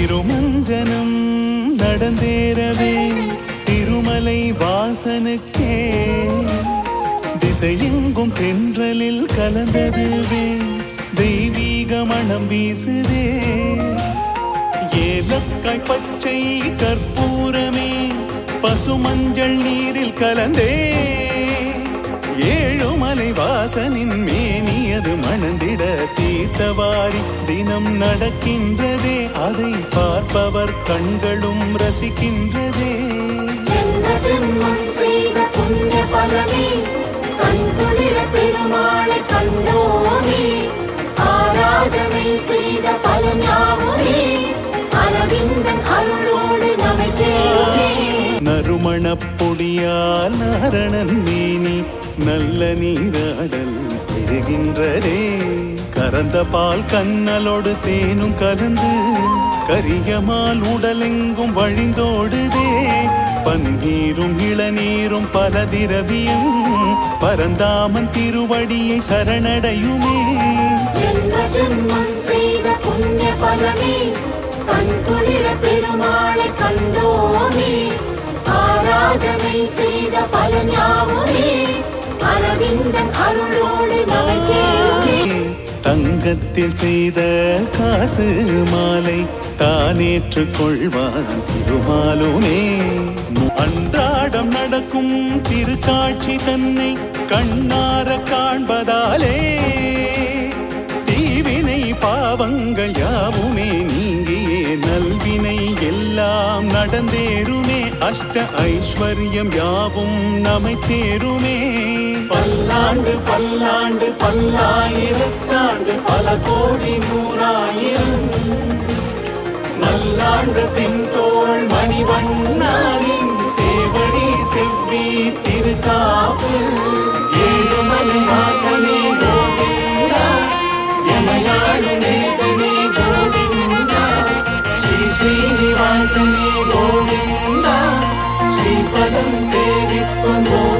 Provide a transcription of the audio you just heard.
திருமஞ்சனம் நடந்தேறவே திருமலை வாசனுக்கே. திசையெங்கும் தென்றலில் கலந்ததுவே தெய்வீக மனம் வீசுதே. ஏலக்காய் பச்சை கற்பூரமே பசுமஞ்சள் நீரில் கலந்தே. வாசனின் மேனியது மணந்திட தீர்த்தவாரி தினம் நடக்கின்றதே. அதை பார்ப்பவர் கண்களும் ரசிக்கின்றதே. செய்த பலனே. யாவுமே. அரவிந்தன் அருளோடு நறுமணப் பொடியால் நாரணன் மேனி நல்ல நீராடல் பெறுகின்றதே. கறந்த பால் கண்ணலோடு தேனும் கலந்து கரியமால் உடலெங்கும் வழிந்தோடுதே. பன்னீரும் இளநீரும் பல திரவியம் பரந்தாமன் திருவடியை சரணடையுமே. பெருமாளை கண்டோமே. ஆராதனை செய்த பலன் யாவுமே. தங்கத்தில் செய்த காசு மாலை தானேற்று கொள்வான் திருமாலுமே. அன்றாடம் நடக்கும் திருக்காட்சி தன்னை கண்ணார காண்பதாலே. தீவினை பாவங்கள் யாவுமே நீங்கியே. நல்வினை எல்லாம் நடந்தேருமே அஷ்ட ஐஸ்வர்யம் யாவும் நம்மை சேருமே. பல்லாண்டு பல்லாண்டு பல்லாயிரத்தாண்டு பல கோடி நூறாயிரம். நல்லாண்டு தின்தோள் மணிவண்ணாரின் ஸ்ரீனிவாசனே கோவிந்தா